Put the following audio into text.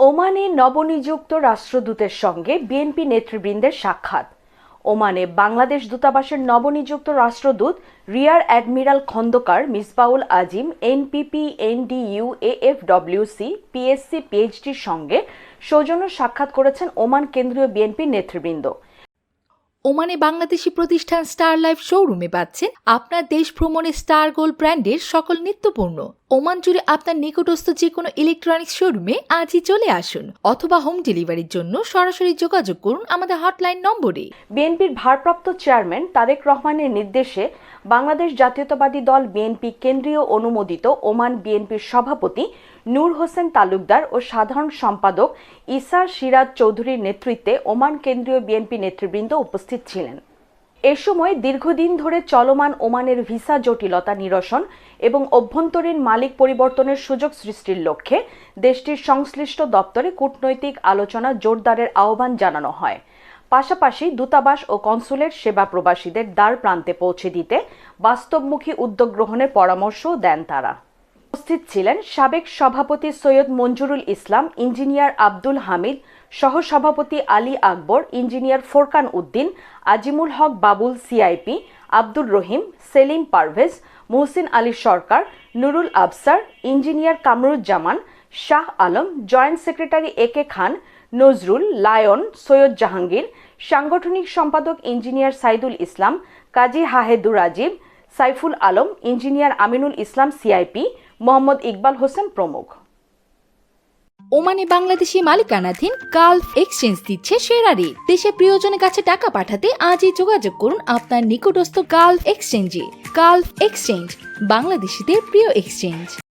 ওমানে নবনিযুক্ত রাষ্ট্রদূতের সঙ্গে বিএনপি নেতৃবৃন্দের সাক্ষাৎ। ওমানে বাংলাদেশ দূতাবাসের নবনিযুক্ত রাষ্ট্রদূত rear admiral Khondaker Misbaul Azim, NPP, NDU, AFWC, PSC, পিএইচডির সঙ্গে সৌজন্য সাক্ষাৎ করেছেন ওমান কেন্দ্রীয় বিএনপি নেতৃবৃন্দ। ওমানে বাংলাদেশি প্রতিষ্ঠান স্টার লাইফ শোরুমে পাচ্ছেন আপনার দেশ ভ্রমণে স্টার গোল্ড ব্র্যান্ডের সকল নিত্যপণ্য। ওমান জুড়ে আপনার নিকটস্থ যে কোনো ইলেকট্রনিক্স শোরুমে আজই চলে আসুন অথবা হোম ডেলিভারির জন্য সরাসরি যোগাযোগ করুন আমাদের হটলাইন নম্বরে। বিএনপির ভারপ্রাপ্ত চেয়ারম্যান তারেক রহমানের নির্দেশে বাংলাদেশ জাতীয়তাবাদী দল বিএনপি কেন্দ্রীয় অনুমোদিত ওমান বিএনপির সভাপতি নূর হোসেন তালুকদার ও সাধারণ সম্পাদক ইসা সিরাজ চৌধুরীর নেতৃত্বে ওমান কেন্দ্রীয় বিএনপি নেতৃবৃন্দ উপস্থিত ছিলেন। এ সময় দীর্ঘদিন ধরে চলমান ওমানের ভিসা জটিলতা নিরসন এবং অভ্যন্তরীণ মালিক পরিবর্তনের সুযোগ সৃষ্টির লক্ষ্যে দেশটির সংশ্লিষ্ট দপ্তরে কূটনৈতিক আলোচনা জোরদারের আহ্বান জানানো হয়। পাশাপাশি দূতাবাস ও কনসুলেট সেবা প্রবাসীদের দ্বার প্রান্তে পৌঁছে দিতে বাস্তবমুখী উদ্যোগ গ্রহণের পরামর্শও দেন তারা। উপস্থিত ছিলেন সাবেক সভাপতি সৈয়দ মঞ্জুরুল ইসলাম, ইঞ্জিনিয়ার আব্দুল হামিদ, সহসভাপতি Ali Akbar, engineer Forkan Uddin, Azimul Haque Babul CIP, Abdur Rahim, Selim Parvez, Muhsin Ali Sarkar, Nurul Absar, engineer Kamruzzaman, Shah Alam, joint secretary A K Khan, Nazrul, lion, Syed Jahangir, সাংগঠনিক সম্পাদক engineer Saidul Islam, Kazi Hahedur Rajib Saiful Alam, engineer Aminul Islam CIP Mohammad Iqbal Hossain প্রমুখ। ওমানে বাংলাদেশি মালিকানাধীন Gulf exchange দিচ্ছে সেরা rate দেশে প্রিয়জনের কাছে টাকা পাঠাতে আজই যোগাযোগ করুন আপনার নিকটস্থ গালফ এক্সচেঞ্জে। গালফ এক্সচেঞ্জ, বাংলাদেশিদের প্রিয় এক্সচেঞ্জ।